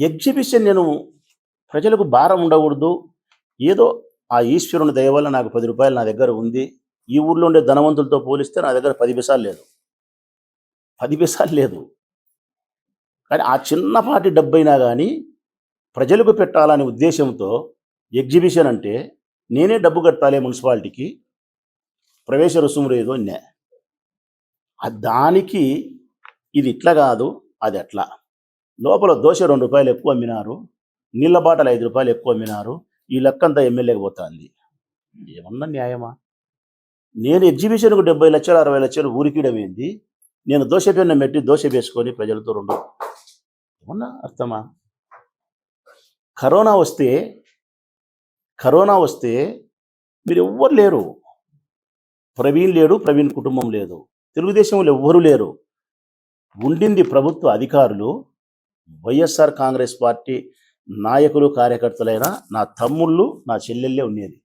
Exhibition నేను ప్రజలకు భారం ఉండకూడదు. ఏదో ఆ ఈశ్వరుని దయ వల్ల నాకు పది రూపాయలు నా దగ్గర ఉంది. ఈ ఊర్లో ఉండే ధనవంతులతో పోలిస్తే నా దగ్గర పది పైసలు లేదు. పది పిసాలు లేదు. కానీ ఆ చిన్నపాటి డబ్బైనా కానీ ప్రజలకు పెట్టాలనే ఉద్దేశంతో ఎగ్జిబిషన్ అంటే నేనే డబ్బు కట్టాలి మున్సిపాలిటీకి. ప్రవేశ రుసుము ఏదో నే దానికి ఇది ఇట్లా కాదు అది ఎట్లా లోపల దోశ రెండు రూపాయలు ఎక్కువ అమ్మినారు నీళ్ళ బాటలు ఐదు రూపాయలు ఎక్కువ అమ్మినారు ఈ లెక్కంతా ఎమ్మెల్యేకి పోతుంది. ఏమన్నా న్యాయమా? నేను ఎగ్జిబిషన్కు డెబ్బై లక్షలు అరవై లక్షలు ఊరికియడం ఏంది? నేను దోశ పెన్ను మెట్టి దోశ వేసుకొని ప్రజలతో రెండు. ఏమన్నా అర్థమా? కరోనా వస్తే కరోనా వస్తే మీరు ఎవ్వరు లేరు. ప్రవీణ్ లేడు ప్రవీణ్ కుటుంబం లేదు. తెలుగుదేశంలో ఎవ్వరు లేరు. ఉండింది ప్రభుత్వ అధికారులు వైఎస్ఆర్ కాంగ్రెస్ పార్టీ నాయకులు కార్యకర్తలైన నా తమ్ముళ్ళు నా చెల్లెళ్ళే ఉండేది.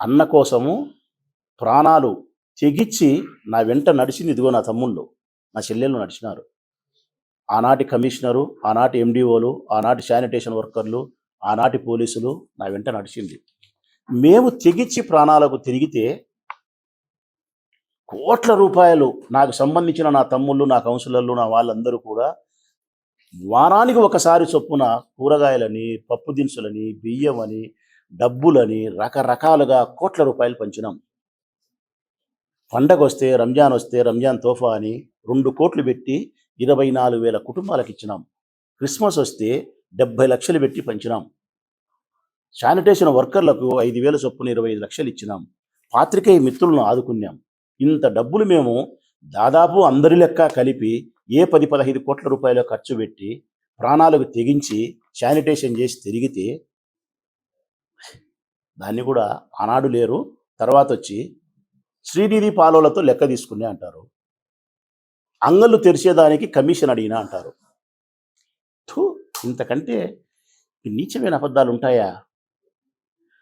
అన్న కోసము ప్రాణాలు తెగిచ్చి నా వెంట నడిచింది ఇదిగో నా తమ్ముళ్ళు నా చెల్లెళ్ళు నడిచినారు. ఆనాటి కమిషనరు ఆనాటి ఎండిఓలు ఆనాటి శానిటేషన్ వర్కర్లు ఆనాటి పోలీసులు నా వెంట నడిచింది. మేము తెగిచ్చి ప్రాణాలకు తిరిగితే కోట్ల రూపాయలు నాకు సంబంధించిన నా తమ్ముళ్ళు నా కౌన్సిలర్లు నా వాళ్ళందరూ కూడా వారానికి ఒకసారి చొప్పున కూరగాయలని పప్పు దినుసులని బియ్యం అని డబ్బులని రకరకాలుగా కోట్ల రూపాయలు పంచినాం. పండగ వస్తే రంజాన్ వస్తే రంజాన్ తోఫా అని రెండు కోట్లు పెట్టి ఇరవై నాలుగు వేల కుటుంబాలకు ఇచ్చినాం. క్రిస్మస్ వస్తే డెబ్బై లక్షలు పెట్టి పంచినాం. శానిటేషన్ వర్కర్లకు ఐదు వేల చొప్పున ఇరవై ఐదు లక్షలు ఇచ్చినాం. పాత్రికేయ మిత్రులను ఆదుకున్నాం. ఇంత డబ్బులు మేము దాదాపు అందరి లెక్క కలిపి ఏ పది పదహైదు కోట్ల రూపాయలు ఖర్చు పెట్టి ప్రాణాలకు తెగించి శానిటేషన్ చేసి తిరిగితే దాన్ని కూడా ఆనాడు లేరు. తర్వాత వచ్చి శ్రీనిధి పాలోలతో లెక్క తీసుకునే అంటారు. అంగళ్ళు తెరిచేదానికి కమిషన్ అడిగినా అంటారు. థూ ఇంతకంటే నీచమైన అబద్ధాలు ఉంటాయా?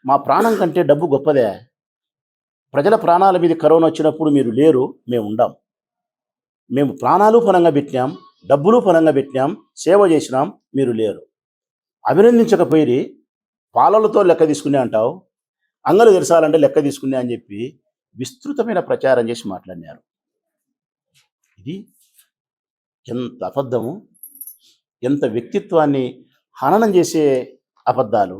మా ప్రాణం కంటే డబ్బు గొప్పదే. ప్రజల ప్రాణాల మీద కరోనా వచ్చినప్పుడు మీరు లేరు మేము ఉండాం. మేము ప్రాణాలు పనంగా పెట్టినాం డబ్బులు పనంగా పెట్టినాం సేవ చేసినాం మీరు లేరు. అభినందించకపోయి పాలలతో లెక్క తీసుకునే అంటావు అంగలు తెరసాలంటే లెక్క తీసుకునే అని చెప్పి విస్తృతమైన ప్రచారం చేసి మాట్లాడినారు. ఇది ఎంత అబద్ధము ఎంత వ్యక్తిత్వాన్ని హననం చేసే అబద్ధాలు